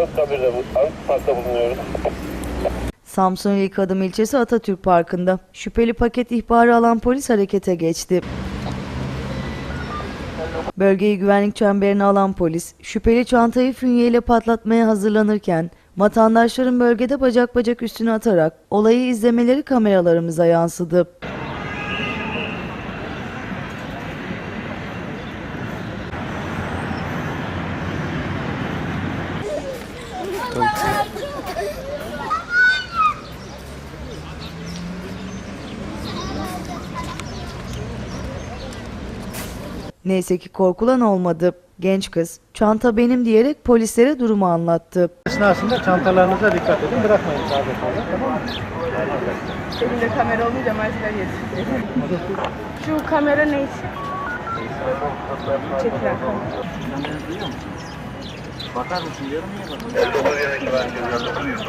Bu- Anıtpark'ta bulunuyoruz. Samsun İlk Adım ilçesi Atatürk Parkı'nda şüpheli paket ihbarı alan polis harekete geçti. Bölgeyi güvenlik çemberine alan polis, şüpheli çantayı fünyeyle patlatmaya hazırlanırken vatandaşların bölgede bacak bacak üstüne atarak olayı izlemeleri kameralarımıza yansıdı. Neyse ki korkulan olmadı. Genç kız, çanta benim diyerek polislere durumu anlattı. Esnasında çantalarınıza dikkat edin, bırakmayın sağda solda, tamam mı? Elimde kamera olunca maalesef yetişti. Şu kamera ne için? Çekilen kamera. Bakar mısın diyorum, niye bakıyorsun?